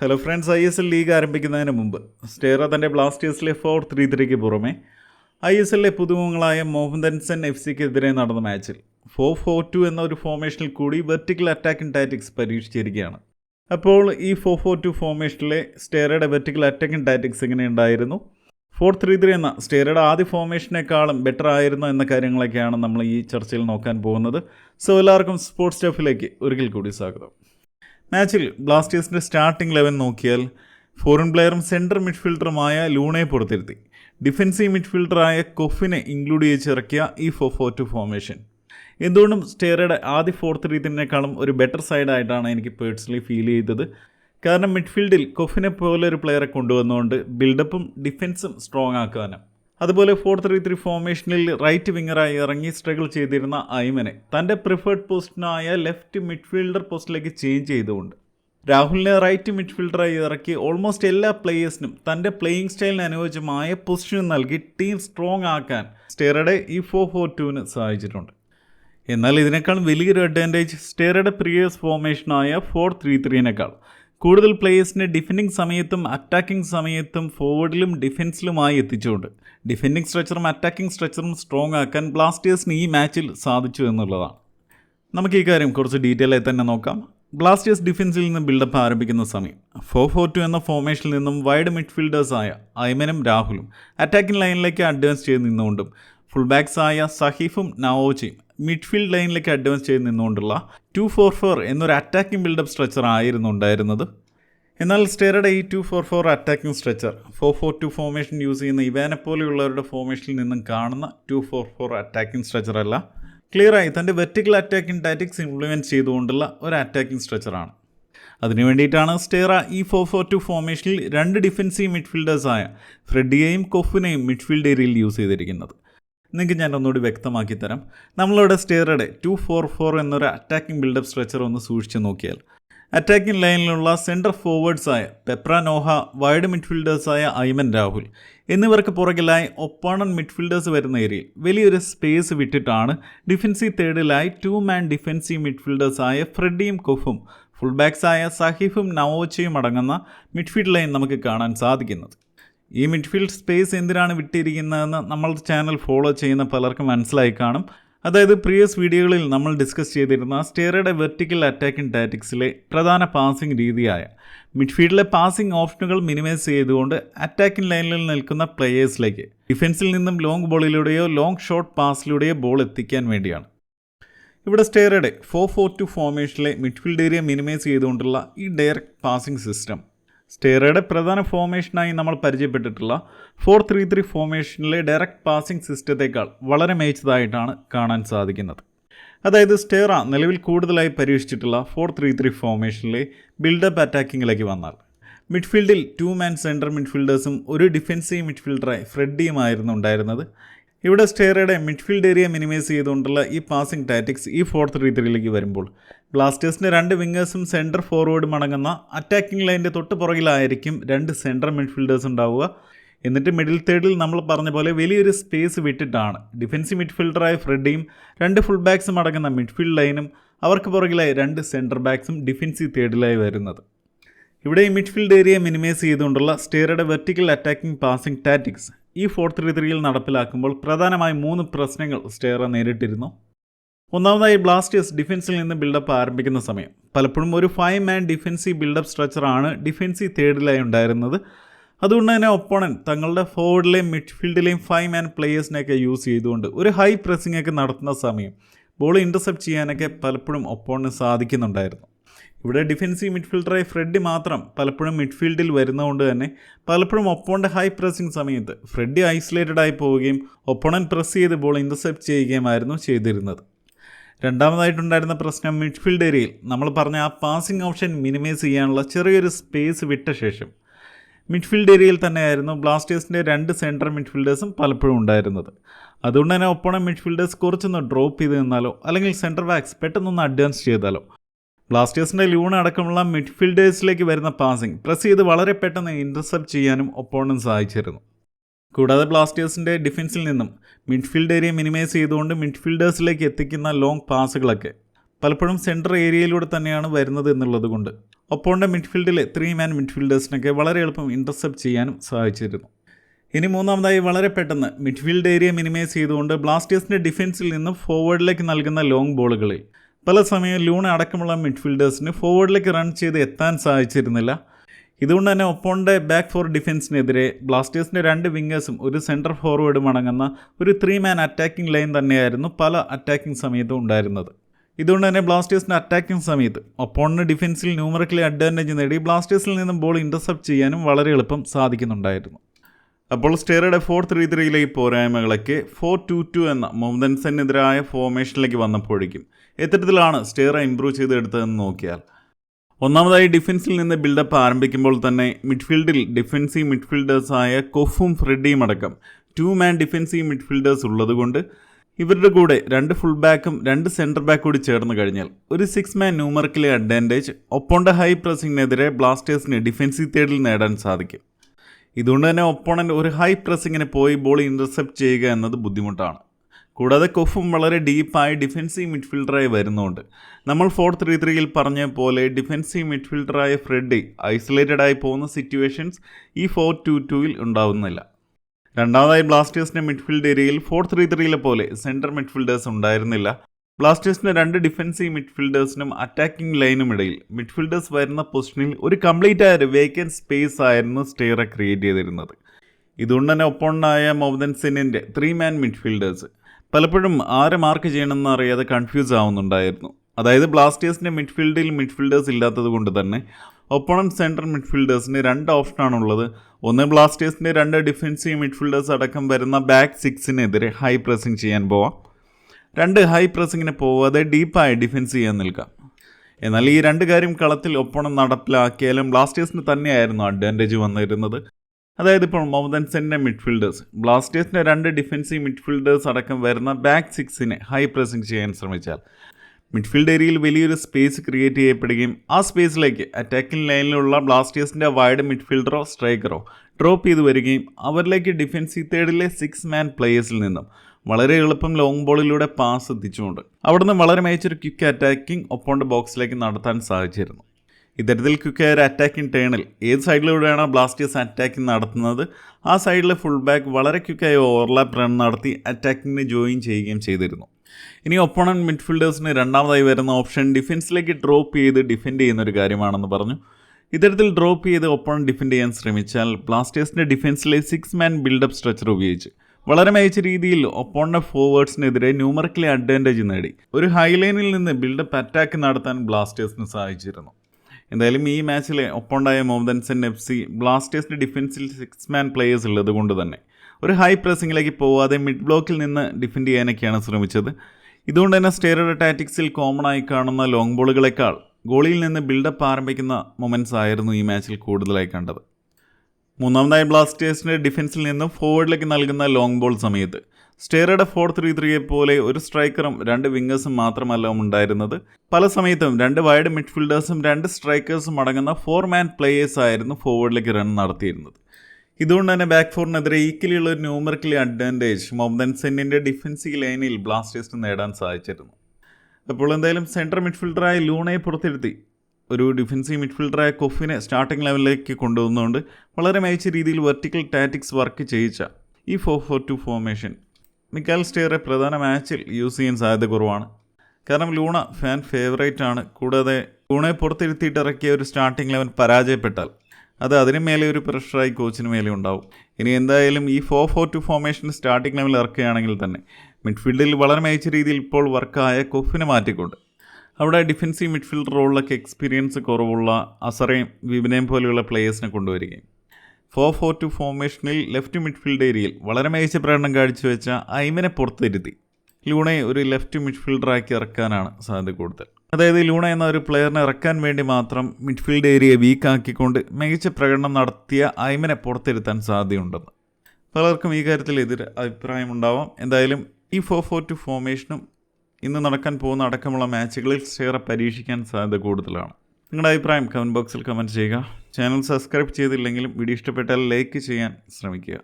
Hello friends I S L league ആരംഭിക്കുന്നതിന് മുമ്പ്. Stahre തന്റെ ബ്ലാസ്റ്റേഴ്സിലെ ഫോർ ത്രീ ത്രീക്ക് പുറമെ ഐ എസ് എല്ലിലെ പുതുമുഖങ്ങളായ മോഹൻദൻസൻ എഫ് സിക്കെതിരെ നടന്ന മാച്ചിൽ ഫോർ ഫോർ ടു എന്ന ഒരു ഫോർമേഷനിൽ കൂടി വെർട്ടിക്കൽ അറ്റാക്കിംഗ് ടാറ്റിക്സ് പരീക്ഷിച്ചിരിക്കുകയാണ്. അപ്പോൾ ഈ ഫോർ ഫോർ ടു ഫോർമേഷനിലെ സ്റ്റേറയുടെ വെർട്ടിക്കൽ അറ്റാക്കിംഗ് ടാറ്റിക്സ് എങ്ങനെയുണ്ടായിരുന്നു ഫോർ ത്രീ ത്രീ എന്ന സ്റ്റേറയുടെ ആദ്യ ഫോർമേഷനേക്കാളും ബെറ്റർ ആയിരുന്നു എന്ന കാര്യങ്ങളൊക്കെയാണ് നമ്മൾ ഈ ചർച്ചയിൽ നോക്കാൻ പോകുന്നത്. സോ എല്ലാവർക്കും സ്പോർട്സ് സ്റ്റഫിലേക്ക് ഒരിക്കൽ കൂടി സ്വാഗതം. മാച്ചിൽ ബ്ലാസ്റ്റേഴ്സിന്റെ സ്റ്റാർട്ടിംഗ് ലെവൻ നോക്കിയാൽ ഫോറിൻ പ്ലെയറും സെൻട്രൽ മിഡ്ഫീൽഡറുമായ ലൂണയെ പുറത്തിരുത്തി. ഡിഫൻസീവ് മിഡ്ഫീൽഡറായ കൊഫിനെ ഇൻക്ലൂഡ് ചെയ്ത് ചേർക്കിയ ഈ ഫോർ ഫോർ ടു ഫോർമേഷൻ എന്തുകൊണ്ടും സ്റ്റേറയുടെ ആദ്യ ഫോർ ത്രീ രീതിനേക്കാളും ഒരു ബെറ്റർ സൈഡായിട്ടാണ് എനിക്ക് പേഴ്സണലി ഫീൽ ചെയ്തത്. കാരണം മിഡ്ഫീൽഡിൽ കൊഫിനെ പോലെ ഒരു പ്ലെയറെ കൊണ്ടുവന്നുകൊണ്ട് ബിൽഡപ്പും ഡിഫൻസും സ്ട്രോങ് ആക്കാനും അതുപോലെ ഫോർ ത്രീ ത്രീ ഫോർമേഷനിൽ റൈറ്റ് വിങ്ങറായി ഇറങ്ങി സ്ട്രഗിൾ ചെയ്തിരുന്ന ഐമനെ തന്റെ പ്രിഫേർഡ് പോസ്റ്റിനായ ലെഫ്റ്റ് മിഡ്ഫീൽഡർ പോസ്റ്റിലേക്ക് ചേഞ്ച് ചെയ്തുകൊണ്ട്. രാഹുലിനെ റൈറ്റ് മിഡ്ഫീൽഡറായി ഇറക്കി ഓൾമോസ്റ്റ് എല്ലാ പ്ലേയേഴ്സിനും തന്റെ പ്ലേയിങ് സ്റ്റൈലിന് അനുയോജ്യമായ പൊസിഷൻ നൽകി ടീം സ്ട്രോങ് ആക്കാൻ സ്റ്റേറയുടെ ഈ ഫോർ ഫോർ ടുവിന് സഹായിച്ചിട്ടുണ്ട്. എന്നാൽ ഇതിനേക്കാൾ വലിയൊരു അഡ്വാന്റേജ് സ്റ്റേറയുടെ പ്രീവിയസ് ഫോർമേഷനായ ഫോർ ത്രീ ത്രീനേക്കാൾ. കൂടുതൽ പ്ലേയേഴ്സിനെ ഡിഫെൻഡിങ് സമയത്തും അറ്റാക്കിംഗ് സമയത്തും ഫോർവേഡിലും ഡിഫൻസിലുമായി എത്തിച്ചുകൊണ്ട്. ഡിഫെൻഡിങ് സ്ട്രെച്ചറും അറ്റാക്കിംഗ് സ്ട്രെച്ചറും സ്ട്രോങ് ആക്കാൻ ബ്ലാസ്റ്റേഴ്സിന് ഈ മാച്ചിൽ സാധിച്ചു എന്നുള്ളതാണ്. നമുക്ക് ഈ കാര്യം കുറച്ച് ഡീറ്റെയിൽ ആയി തന്നെ നോക്കാം. ബ്ലാസ്റ്റേഴ്സ് ഡിഫൻസിൽ നിന്ന് ബിൽഡപ്പ് ആരംഭിക്കുന്ന സമയം. ഫോർ ഫോർ ടു എന്ന ഫോർമേഷനിൽ നിന്നും വൈഡ് മിഡ്ഫീൽഡേഴ്സായ ഐമനും രാഹുലും അറ്റാക്കിംഗ് ലൈനിലേക്ക് അഡ്വാൻസ് ചെയ്ത് നിന്നുകൊണ്ടും ഫുൾ ബാക്സായ സഹീഫും നവോച്ചയും മിഡ്ഫീൽഡ് ലൈനിലേക്ക് അഡ്വാൻസ് ചെയ്ത് നിന്നുകൊണ്ടുള്ള ടു ഫോർ ഫോർ എന്നൊരു അറ്റാക്കിംഗ് ബിൽഡപ്പ് സ്ട്രക്ചർ ആയിരുന്നു ഉണ്ടായിരുന്നത്. എന്നാൽ സ്റ്റെറയുടെ ഈ two four four attacking structure four four two formation use ചെയ്യുന്ന ഇവാനെ പോലെയുള്ളവരുടെ ഫോർമേഷനിൽ നിന്നും കാണുന്ന two four four attacking stretcher അല്ല. ക്ലിയറായി തന്റെ വെർട്ടിക്കൽ അറ്റാക്കിംഗ് ടാറ്റിക്സ് ഇംപ്ലിമെന്റ് ചെയ്തുകൊണ്ടുള്ള ഒരു അറ്റാക്കിംഗ് സ്ട്രക്ചറാണ് അതിനു വേണ്ടിയിട്ടാണ് സ്റ്റേറ ഈ ഫോർ ഫോർ ടു ഫോർമേഷനിൽ രണ്ട് ഡിഫൻസീവ് മിഡ്ഫീൽഡേഴ്സായ ഫ്രെഡിയെയും കൊഫിനെയും മിഡ്ഫീൽഡ് ഏരിയയിൽ യൂസ് ചെയ്തിരിക്കുന്നത്. നിങ്ങൾക്ക് ഞാൻ ഒന്നുകൂടി വ്യക്തമാക്കി തരാം. നമ്മളിവിടെ സ്റ്റേറയുടെ ടു ഫോർ ഫോർ എന്നൊരു അറ്റാക്കിംഗ് ബിൽഡപ്പ് സ്ട്രക്ചർ ഒന്ന് സൂക്ഷിച്ച് നോക്കിയാൽ. അറ്റാക്കിംഗ് ലൈനിലുള്ള സെന്റർ ഫോർവേഡ്സായ പെപ്ര നോഹ വൈഡ് മിഡ്ഫീൽഡേഴ്സായ ഐമൻ രാഹുൽ എന്നിവർക്ക് പുറകിലായി ഒപ്പാണൻ മിഡ്ഫീൽഡേഴ്സ് വരുന്ന ഏരിയയിൽ വലിയൊരു സ്പേസ് വിട്ടിട്ടാണ് ഡിഫൻസീവ് തേർഡിലായി ടു മാൻ ഡിഫൻസീവ് മിഡ്ഫീൽഡേഴ്സായ ഫ്രെഡിയും കൊഫും ഫുൾ ബാക്സായ സഹിഫും നവോച്ചയും അടങ്ങുന്ന മിഡ്ഫീൽഡ് ലൈൻ നമുക്ക് കാണാൻ സാധിക്കുന്നത്. ഈ മിഡ്ഫീൽഡ് സ്പേസ് എന്തിനാണ് വിട്ടിരിക്കുന്നതെന്ന് നമ്മൾ ചാനൽ ഫോളോ ചെയ്യുന്ന പലർക്കും മനസ്സിലായി കാണും. അതായത് പ്രീവിയസ് വീഡിയോകളിൽ നമ്മൾ ഡിസ്കസ് ചെയ്തിരുന്ന സ്റ്റേറയുടെ വെർട്ടിക്കൽ അറ്റാക്കിംഗ് ടാറ്റിക്സിലെ പ്രധാന പാസിംഗ് രീതിയായ മിഡ്ഫീൽഡിലെ പാസിംഗ് ഓപ്ഷനുകൾ മിനിമൈസ് ചെയ്തുകൊണ്ട് അറ്റാക്കിംഗ് ലൈനിൽ നിൽക്കുന്ന പ്ലേയേഴ്സിലേക്ക് ഡിഫൻസിൽ നിന്നും ലോങ് ബോളിലൂടെയോ ലോങ് ഷോർട്ട് പാസിലൂടെയോ ബോൾ എത്തിക്കാൻ വേണ്ടിയാണ്. ഇവിടെ സ്റ്റേറയുടെ ഫോർ ഫോർ ടു ഫോർമേഷനിലെ മിഡ്ഫീൽഡ് ഏരിയ മിനിമൈസ് ചെയ്തുകൊണ്ടുള്ള ഈ ഡയറക്റ്റ് പാസിംഗ് സിസ്റ്റം സ്റ്റേറയുടെ പ്രധാന ഫോർമേഷനായി നമ്മൾ പരിചയപ്പെട്ടിട്ടുള്ള ഫോർ ത്രീ ത്രീ ഫോർമേഷനിലെ ഡയറക്റ്റ് പാസിംഗ് സിസ്റ്റത്തേക്കാൾ വളരെ മികച്ചതായിട്ടാണ് കാണാൻ സാധിക്കുന്നത്. അതായത് സ്റ്റേറ നിലവിൽ കൂടുതലായി പരീക്ഷിച്ചിട്ടുള്ള ഫോർ ത്രീ ത്രീ ഫോർമേഷനിലെ ബിൽഡപ്പ് അറ്റാക്കിങ്ങിലേക്ക് വന്നാൽ മിഡ്ഫീൽഡിൽ ടു മാൻ സെൻട്രൽ മിഡ്ഫീൽഡേഴ്സും ഒരു ഡിഫൻസീവ് മിഡ്ഫീൽഡറായി ഫ്രെഡിയുമായിരുന്നു ഉണ്ടായിരുന്നത്. ഇവിടെ സ്റ്റേറയുടെ മിഡ്ഫീൽഡ് ഏരിയ മിനിമൈസ് ചെയ്തുകൊണ്ടുള്ള ഈ പാസിംഗ് ടാറ്റിക്സ് ഈ ഫോർ ത്രീ ത്രീയിലേക്ക് വരുമ്പോൾ ബ്ലാസ്റ്റേഴ്സിന്റെ രണ്ട് വിങ്ങേഴ്സും സെന്റർ ഫോർവേഡും അടങ്ങുന്ന അറ്റാക്കിംഗ് ലൈനിന്റെ തൊട്ട് പുറകിലായിരിക്കും രണ്ട് സെന്റർ മിഡ്ഫീൽഡേഴ്സ് ഉണ്ടാവുക. എന്നിട്ട് മിഡിൽ തേർഡിൽ നമ്മൾ പറഞ്ഞ പോലെ വലിയൊരു സ്പേസ് വിട്ടിട്ടാണ്. ഡിഫൻസീവ് മിഡ്ഫീൽഡറായ ഫ്രെഡിയും രണ്ട് ഫുൾ ബാക്സും അടങ്ങുന്ന മിഡ്ഫീൽഡ് ലൈനും അവർക്ക് പുറകിലായി രണ്ട് സെന്റർ ബാക്സും ഡിഫൻസീവ് തേർഡിലായി വരുന്നത്. ഇവിടെ ഈ മിഡ്ഫീൽഡ് ഏരിയ മിനിമൈസ് ചെയ്തുകൊണ്ടുള്ള സ്റ്റേറുടെ വെർട്ടിക്കൽ അറ്റാക്കിംഗ് പാസിംഗ് ടാറ്റിക്സ് ഈ ഫോർ ത്രീ ത്രീയിൽ നടപ്പിലാക്കുമ്പോൾ പ്രധാനമായും മൂന്ന് പ്രശ്നങ്ങൾ സ്റ്റേറ നേരിട്ടിരുന്നു. ഒന്നാമതായി ബ്ലാസ്റ്റേഴ്സ് ഡിഫൻസിൽ നിന്ന് ബിൽഡപ്പ് ആരംഭിക്കുന്ന സമയം. പലപ്പോഴും ഒരു ഫൈവ് മാൻ ഡിഫൻസീവ് ബിൽഡപ്പ് സ്ട്രക്ചറാണ് ഡിഫൻസീവ് തേർഡിലായി ഉണ്ടായിരുന്നത്. അതുകൊണ്ട് തന്നെ ഒപ്പോണൻ തങ്ങളുടെ ഫോർവേഡിലെയും മിഡ്ഫീൽഡിലെയും ഫൈവ് മാൻ പ്ലേയേഴ്സിനെയൊക്കെ യൂസ് ചെയ്തുകൊണ്ട് ഒരു ഹൈ പ്രസ്സിംഗ് ഒക്കെ നടത്തുന്ന സമയം ബോൾ ഇന്റർസെപ്റ്റ് ചെയ്യാനൊക്കെ പലപ്പോഴും ഒപ്പോണിന് സാധിക്കുന്നുണ്ടായിരുന്നു. ഇവിടെ ഡിഫൻസീവ് മിഡ്ഫീൽഡറായ ഫ്രെഡി മാത്രം പലപ്പോഴും മിഡ്ഫീൽഡിൽ വരുന്നതുകൊണ്ട് തന്നെ പലപ്പോഴും ഒപ്പോണിന്റെ ഹൈ പ്രസ്സിംഗ് സമയത്ത് ഫ്രെഡി ഐസൊലേറ്റഡ് ആയി പോവുകയും ഒപ്പോണൻ പ്രസ് ചെയ്ത് ബോൾ ഇന്റർസെപ്റ്റ് ചെയ്യുകയുമായിരുന്നു ചെയ്തിരുന്നത്. രണ്ടാമതായിട്ടുണ്ടായിരുന്ന പ്രശ്നം മിഡ്ഫീൽഡ് ഏരിയയിൽ നമ്മൾ പറഞ്ഞ ആ പാസിംഗ് ഓപ്ഷൻ മിനിമൈസ് ചെയ്യാനുള്ള ചെറിയൊരു സ്പേസ് വിട്ട ശേഷം മിഡ്ഫീൽഡ് ഏരിയയിൽ തന്നെയായിരുന്നു ബ്ലാസ്റ്റേഴ്സിന്റെ രണ്ട് സെൻട്രൽ മിഡ്ഫീൽഡേഴ്സും പലപ്പോഴും ഉണ്ടായിരുന്നത്. അതുകൊണ്ട് തന്നെ ഒപ്പണം മിഡ്ഫീൽഡേഴ്സ് കുറച്ചൊന്ന് ഡ്രോപ്പ് ചെയ്ത് നിന്നാലോ അല്ലെങ്കിൽ സെന്റർ ബാക്സ് പെട്ടെന്നൊന്ന് അഡ്വാൻസ് ചെയ്താലോ. ബ്ലാസ്റ്റേഴ്സിന്റെ ലൂൺ അടക്കമുള്ള മിഡ്ഫീൽഡേഴ്സിലേക്ക് വരുന്ന പാസിംഗ് പ്രസ് ചെയ്ത് വളരെ പെട്ടെന്ന് ഇന്റർസെപ്റ്റ് ചെയ്യാനും ഒപ്പോണൻ സഹായിച്ചിരുന്നു കൂടാതെ ബ്ലാസ്റ്റേഴ്സിന്റെ ഡിഫൻസിൽ നിന്നും മിഡ്ഫീൽഡ് ഏരിയ മിനിമൈസ് ചെയ്തുകൊണ്ട് മിഡ്ഫീൽഡേഴ്സിലേക്ക് എത്തിക്കുന്ന ലോങ് പാസുകളൊക്കെ പലപ്പോഴും സെൻട്രൽ ഏരിയയിലൂടെ തന്നെയാണ് വരുന്നത് എന്നുള്ളത് കൊണ്ട് ഒപ്പോണ്ട മിഡ്ഫീൽഡിലെ ത്രീ മാൻ മിഡ്ഫീൽഡേഴ്സിനൊക്കെ വളരെ എളുപ്പം ഇന്റർസെപ്റ്റ് ചെയ്യാനും സഹായിച്ചിരുന്നു. ഇനി മൂന്നാമതായി വളരെ പെട്ടെന്ന് മിഡ്ഫീൽഡ് ഏരിയ മിനിമൈസ് ചെയ്തുകൊണ്ട് ബ്ലാസ്റ്റേഴ്സിന്റെ ഡിഫൻസിൽ നിന്നും ഫോർവേഡിലേക്ക് നൽകുന്ന ലോങ് ബോളുകളിൽ പല സമയം ലൂണ അടക്കമുള്ള മിഡ്ഫീൽഡേഴ്സിന് ഫോർവേഡിലേക്ക് റൺ ചെയ്ത് എത്താൻ സാധിച്ചിരുന്നില്ല. ഇതുകൊണ്ട് തന്നെ ഒപ്പോണിന്റെ ബാക്ക് ഫോർ ഡിഫൻസിനെതിരെ ബ്ലാസ്റ്റേഴ്സിന്റെ രണ്ട് വിങ്ങേഴ്സും ഒരു സെന്റർ ഫോർവേഡും അടങ്ങുന്ന ഒരു ത്രീ മാൻ അറ്റാക്കിംഗ് ലൈൻ തന്നെയായിരുന്നു പല അറ്റാക്കിംഗ് സമയത്തും ഉണ്ടായിരുന്നത്. ഇതുകൊണ്ട് തന്നെ ബ്ലാസ്റ്റേഴ്സിന്റെ അറ്റാക്കിംഗ് സമയത്ത് ഒപ്പോണിന് ഡിഫൻസിൽ ന്യൂമറിക്കലി അഡ്വാന്റേജ് നേടി ബ്ലാസ്റ്റേഴ്സിൽ നിന്നും ബോൾ ഇന്റർസെപ്റ്റ് ചെയ്യാനും വളരെ എളുപ്പം സാധിക്കുന്നുണ്ടായിരുന്നു. അപ്പോൾ സ്റ്റേറയുടെ ഫോർ ത്രീ ത്രീയിലെ ഈ പോരായ്മകളൊക്കെ ഫോർ ടു ടു എന്ന മൊമദൻസനെതിരായ ഫോർമേഷനിലേക്ക് വന്നപ്പോഴേക്കും എത്തരത്തിലാണ് സ്റ്റേറ ഇമ്പ്രൂവ് ചെയ്തെടുത്തതെന്ന് നോക്കിയാൽ ഒന്നാമതായി ഡിഫൻസിൽ നിന്ന് ബിൽഡപ്പ് ആരംഭിക്കുമ്പോൾ തന്നെ മിഡ്ഫീൽഡിൽ ഡിഫൻസീവ് മിഡ്ഫീൽഡേഴ്സായ കൊഫും ഫ്രെഡിയും അടക്കം ടു മാൻ ഡിഫൻസീവ് മിഡ്ഫീൽഡേഴ്സ് ഉള്ളതുകൊണ്ട് ഇവരുടെ കൂടെ രണ്ട് ഫുൾ ബാക്കും രണ്ട് സെന്റർ ബാക്ക് കൂടി ചേർന്ന് കഴിഞ്ഞാൽ ഒരു സിക്സ് മാൻ ന്യൂമർക്കിലെ അഡ്വാന്റേജ് ഒപ്പോണ്ട ഹൈ പ്രസിങ്ങിനെതിരെ ബ്ലാസ്റ്റേഴ്സിന് ഡിഫൻസീവ് തേർഡിൽ നേടാൻ സാധിക്കും. ഇതുകൊണ്ട് തന്നെ ഒപ്പോണന്റ് ഒരു ഹൈ പ്രസിങ്ങിന് പോയി ബോൾ ഇന്റർസെപ്റ്റ് ചെയ്യുക എന്നത് ബുദ്ധിമുട്ടാണ്. കൂടാതെ കൊഫും വളരെ ഡീപ്പായി ഡിഫൻസീവ് മിഡ്ഫീൽഡറായി വരുന്നുണ്ട്. നമ്മൾ ഫോർ ത്രീ ത്രീയിൽ പറഞ്ഞ പോലെ ഡിഫൻസീവ് മിഡ്ഫീൽഡറായ ഫ്രെഡി ഐസൊലേറ്റഡ് ആയി പോകുന്ന സിറ്റുവേഷൻസ് ഈ ഫോർ ടു ടുവിൽ ഉണ്ടാവുന്നില്ല. രണ്ടാമതായി ബ്ലാസ്റ്റേഴ്സിന്റെ മിഡ്ഫീൽഡ് ഏരിയയിൽ ഫോർ ത്രീ ത്രീയിലെ പോലെ സെന്റർ മിഡ്ഫീൽഡേഴ്സ് ഉണ്ടായിരുന്നില്ല. ബ്ലാസ്റ്റേഴ്സിന് രണ്ട് ഡിഫൻസീവ് മിഡ്ഫീൽഡേഴ്സിനും അറ്റാക്കിംഗ് ലൈനും ഇടയിൽ മിഡ്ഫീൽഡേഴ്സ് വരുന്ന പൊസിഷനിൽ ഒരു കംപ്ലീറ്റ് ആയ ഒരു വേക്കന്റ് സ്പേസ് ആയിരുന്നു സ്റ്റേറെ ക്രിയേറ്റ് ചെയ്തിരുന്നത്. ഇതുകൊണ്ട് തന്നെ ഒപ്പോണ്ടായ മൗദൻ സെന്നിന്റെ ത്രീ മാൻ മിഡ്ഫീൽഡേഴ്സ് പലപ്പോഴും ആരെ മാർക്ക് ചെയ്യണമെന്ന് അറിയാതെ കൺഫ്യൂസ് ആവുന്നുണ്ടായിരുന്നു. അതായത് ബ്ലാസ്റ്റേഴ്സിന്റെ മിഡ്ഫീൽഡിൽ മിഡ്ഫീൽഡേഴ്സ് ഇല്ലാത്തത് കൊണ്ട് തന്നെ ഒപ്പോണന്റ് സെൻട്രൽ മിഡ്ഫീൽഡേഴ്സിന് രണ്ട് ഓപ്ഷനാണുള്ളത് ഒന്ന് ബ്ലാസ്റ്റേഴ്സിന്റെ രണ്ട് ഡിഫൻസീവ് മിഡ്ഫീൽഡേഴ്സ് അടക്കം വരുന്ന ബാക്ക് സിക്സിനെതിരെ ഹൈ പ്രസിങ് ചെയ്യാൻ പോവാം. രണ്ട് ഹൈ പ്രസിങ്ങിന് പോവാതെ ഡീപ്പായി ഡിഫെൻസ് ചെയ്യാൻ നിൽക്കാം. എന്നാൽ ഈ രണ്ട് കാര്യം കളത്തിൽ ഒപ്പണം നടപ്പിലാക്കിയാലും ബ്ലാസ്റ്റേഴ്സിന് തന്നെയായിരുന്നു അഡ്വാന്റേജ് വന്നിരുന്നത്. അതായത് ഇപ്പോൾ സെന്റെ മിഡ്ഫീൽഡേഴ്സ് ബ്ലാസ്റ്റേഴ്സിന്റെ രണ്ട് ഡിഫൻസീവ് മിഡ്ഫീൽഡേഴ്സ് അടക്കം വരുന്ന ബാക്ക് സിക്സിനെ ഹൈ പ്രസ്സിങ് ചെയ്യാൻ ശ്രമിച്ചാൽ മിഡ്ഫീൽഡ് ഏരിയയിൽ വലിയൊരു സ്പേസ് ക്രിയേറ്റ് ചെയ്യപ്പെടുകയും ആ സ്പേസിലേക്ക് അറ്റാക്കിംഗ് ലൈനിലുള്ള ബ്ലാസ്റ്റേഴ്സിന്റെ വൈഡ് മിഡ്ഫീൽഡറോ സ്ട്രൈക്കറോ ഡ്രോപ്പ് ചെയ്ത് വരികയും അവരിലേക്ക് ഡിഫൻസീവ് തേർഡിലെ സിക്സ് മാൻ പ്ലേയേഴ്സിൽ നിന്നും വളരെ എളുപ്പം ലോങ് ബോളിലൂടെ പാസ് എത്തിച്ചുകൊണ്ട് അവിടുന്ന് വളരെ മികച്ചൊരു ക്വിക്ക് അറ്റാക്കിംഗ് ഒപ്പോണ്ട് ബോക്സിലേക്ക് നടത്താൻ സാധിച്ചിരുന്നു. ഇത്തരത്തിൽ ആയ ഒരു അറ്റാക്കിംഗ് ടേണിൽ ഏത് സൈഡിലൂടെയാണ് ബ്ലാസ്റ്റേഴ്സ് അറ്റാക്കിംഗ് നടത്തുന്നത് ആ സൈഡിലെ ഫുൾ ബാക്ക് വളരെ ക്വിക്കായ ഓവർലാപ്പ് റൺ നടത്തി അറ്റാക്കിങ്ങിന് ജോയിൻ ചെയ്യുകയും ചെയ്തിരുന്നു. ഇനി ഒപ്പോണന്റ് മിഡ്ഫീൽഡേഴ്സിന് രണ്ടാമതായി വരുന്ന ഓപ്ഷൻ ഡിഫൻസിലേക്ക് ഡ്രോപ്പ് ചെയ്ത് ഡിഫെൻഡ് ചെയ്യുന്ന ഒരു കാര്യമാണെന്ന് പറഞ്ഞു. ഇത്തരത്തിൽ ഡ്രോപ്പ് ചെയ്ത് ഒപ്പോണൻ ഡിഫെൻഡ് ചെയ്യാൻ ശ്രമിച്ചാൽ ബ്ലാസ്റ്റേഴ്സിന്റെ ഡിഫൻസിലെ six man build up structure ഉപയോഗിച്ച്. വളരെ മികച്ച രീതിയിൽ ഒപ്പോണിന്റെ ഫോർവേഡ്സിനെതിരെ ന്യൂമറിക്കലി അഡ്വാന്റേജ് നേടി. ഒരു ഹൈലൈനിൽ നിന്ന് ബിൽഡപ്പ് അറ്റാക്ക് നടത്താൻ ബ്ലാസ്റ്റേഴ്സിന് സാധിച്ചിരുന്നു. എന്തായാലും ഈ മാച്ചിൽ ഒപ്പമുണ്ടായ മോഹൻസൻ എഫ് സി ബ്ലാസ്റ്റേഴ്സിന്റെ ഡിഫൻസിൽ സിക്സ് മാൻ പ്ലേയേഴ്സ് ഉള്ളത് കൊണ്ട് തന്നെ. ഒരു ഹൈ പ്രസിങ്ങിലേക്ക് പോവാതെ മിഡ് ബ്ലോക്കിൽ നിന്ന് ഡിഫെൻഡ് ചെയ്യാനൊക്കെയാണ് ശ്രമിച്ചത്. ഇതുകൊണ്ട് തന്നെ സ്റ്റേറോഡ് ടാറ്റിക്സിൽ കോമൺ ആയി കാണുന്ന ലോങ് ബോളുകളെക്കാൾ ഗോളിയിൽ നിന്ന് ബിൽഡപ്പ് ആരംഭിക്കുന്ന മൊമെന്റ്സ് ആയിരുന്നു ഈ മാച്ചിൽ കൂടുതലായി കണ്ടത്. മൂന്നാമതായി ബ്ലാസ്റ്റേഴ്സിന്റെ ഡിഫൻസിൽ നിന്ന് ഫോർവേഡിലേക്ക് നൽകുന്ന ലോങ് ബോൾ സമയത്ത്. സ്റ്റേറയുടെ ഫോർ ത്രീ ത്രീയെ പോലെ ഒരു സ്ട്രൈക്കറും രണ്ട് വിങ്ങേഴ്സും മാത്രമല്ല ഉണ്ടായിരുന്നത്. പല സമയത്തും രണ്ട് വൈഡ് മിഡ്ഫീൽഡേഴ്സും രണ്ട് സ്ട്രൈക്കേഴ്സും അടങ്ങുന്ന ഫോർ മാൻ പ്ലേയേഴ്സ് ആയിരുന്നു ഫോർവേഡിലേക്ക് റൺ നടത്തിയിരുന്നത്. ഇതുകൊണ്ട് തന്നെ ബാക്ക് ഫോറിനെതിരെ ഈക്വലിയുള്ള ഒരു ന്യൂമറിക്കലി അഡ്വാന്റേജ് മുഹമ്മദ് സെന്നിന്റെ ഡിഫൻസീവ് ലൈനിൽ ബ്ലാസ്റ്റേഴ്സിന് നേടാൻ സാധിച്ചിരുന്നു. അപ്പോൾ എന്തായാലും സെൻട്രൽ മിഡ്ഫീൽഡറായ ലൂണയെ പുറത്തിരുത്തി. ഒരു ഡിഫൻസീവ് മിഡ്ഫീൽഡറായ കൊഫിനെ സ്റ്റാർട്ടിംഗ് ലെവലിലേക്ക് കൊണ്ടുവന്നുകൊണ്ട് വളരെ മികച്ച രീതിയിൽ വെർട്ടിക്കൽ ടാറ്റിക്സ് വർക്ക് ചെയ്യിച്ച ഈ four four two formation Mikael Stahre പ്രധാന മാച്ചിൽ യൂസ് ചെയ്യാൻ സാധ്യത കുറവാണ്. കാരണം ലൂണ ഫാൻ ഫേവറേറ്റ് ആണ്. കൂടാതെ ലൂണയെ പുറത്തിരുത്തിയിട്ട് ഇറക്കിയ ഒരു സ്റ്റാർട്ടിംഗ് ലെവൻ പരാജയപ്പെട്ടാൽ അത് അതിന് മേലെ ഒരു പ്രഷറായി കോച്ചിന് മേലെ ഉണ്ടാവും. ഇനി എന്തായാലും ഈ four four two formation starting ലെവലിൽ ഇറക്കുകയാണെങ്കിൽ തന്നെ മിഡ്ഫീൽഡിൽ വളരെ മികച്ച രീതിയിൽ ഇപ്പോൾ വർക്കായ കൊഫിനെ മാറ്റിക്കൊണ്ട് അവിടെ ഡിഫൻസീവ് മിഡ്ഫീൽഡ് റോളിലൊക്കെ എക്സ്പീരിയൻസ് കുറവുള്ള അസറേയും വിപിനെയും പോലെയുള്ള പ്ലേയേഴ്സിനെ കൊണ്ടുവരികയും. ഫോർ ഫോർ ടു ഫോർമേഷനിൽ ലെഫ്റ്റ് മിഡ്ഫീൽഡ് ഏരിയയിൽ വളരെ മികച്ച പ്രകടനം കാഴ്ചവെച്ച ഐമനെ പുറത്തിരുത്തി. ലൂണയെ ഒരു ലെഫ്റ്റ് മിഡ്ഫീൽഡറാക്കി ഇറക്കാനാണ് സാധ്യത കൂടുതൽ. അതായത് ലൂണ എന്ന ഒരു പ്ലെയറിനെ ഇറക്കാൻ വേണ്ടി മാത്രം മിഡ്ഫീൽഡ് ഏരിയ വീക്കാക്കിക്കൊണ്ട് മികച്ച പ്രകടനം നടത്തിയ ഐമിനെ പുറത്തിരുത്താൻ സാധ്യതയുണ്ടെന്ന്. പലർക്കും ഈ കാര്യത്തിൽ എതിർ അഭിപ്രായമുണ്ടാവാം. എന്തായാലും ഈ ഫോർ ഫോർ ടു ഫോർമേഷനും ഇന്ന് നടക്കാൻ പോകുന്ന അടക്കമുള്ള മാച്ചുകളിൽ ഷെയർ പരീക്ഷിക്കാൻ സാധ്യത കൂടുതലാണ്. നിങ്ങളുടെ അഭിപ്രായം കമന്റ് ബോക്സിൽ കമന്റ് ചെയ്യുക. ചാനൽ സബ്സ്ക്രൈബ് ചെയ്തില്ലെങ്കിലും വീഡിയോ ഇഷ്ടപ്പെട്ടാൽ ലൈക്ക് ചെയ്യാൻ ശ്രമിക്കുക.